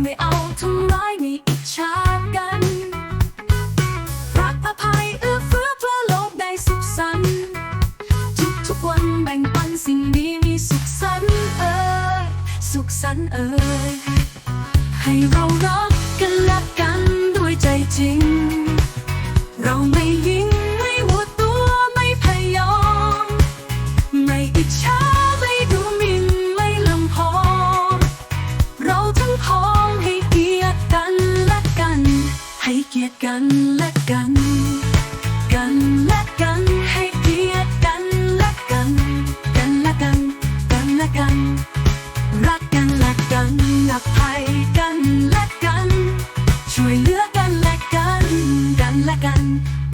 ไม่เอาทำร้ายมีอิจฉากัน รักอภัยเอื้อเฟื้อเพื่อโลกได้สุขสันต์ทุกทุกๆวันแบ่งปันสิ่งดีมีสุขสันต์เอ่ยสุขสันต์เอ่ยให้เรารักกันและ กันและกัน กันและกันให้เกียรติกันและกัน กันและกัน กันและกัน รักกันและกันอภัยกันและกัน ช่วยเหลือกันและกัน กันและกัน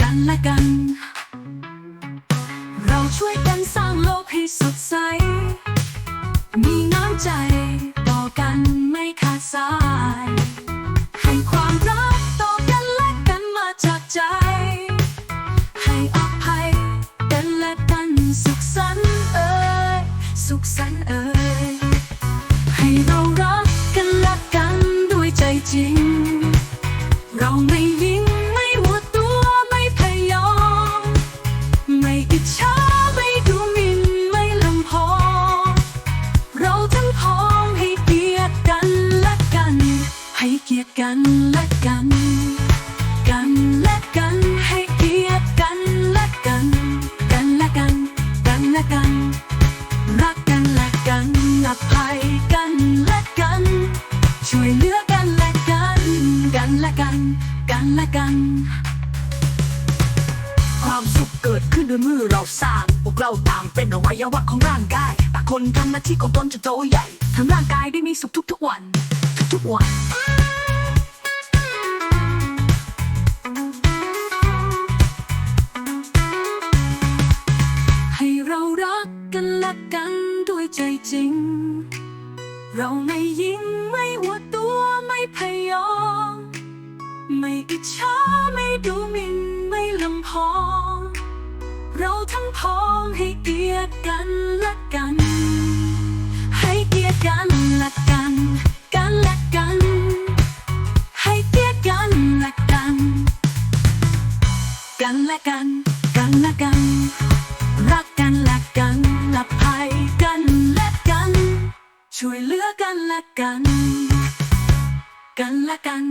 กันและกัน เราช่วยกันสร้าง กันและกัน กันและกันให้เกียรติกันและกัน กันและกัน กันและกัน รักกันและกันอภัยกันและกัน ช่วยเหลือกันและกัน กันและกัน กันและกัน ความสุขเกิดขึ้นด้วยมือเราสร้าง พวกเราต่างเป็นอวัยวะของร่างกายแต่คนทำหน้าที่ของตนจะโตใหญ่ทำร่างกายได้มีสุขทุกๆวัน ทุกๆวัน กันด้วยใจจริง เราไม่ยิงไม่หวดตัวไม่พยอง ไม่อิจฉาไม่ดูหมิ่นไม่ลำพอง เราทั้งพ้องให้เกียรติกันและกัน ให้เกียรติกันและกัน กันและกัน ให้เกียรติกันและกัน กันและกัน กันและกัน กัน กันละกัน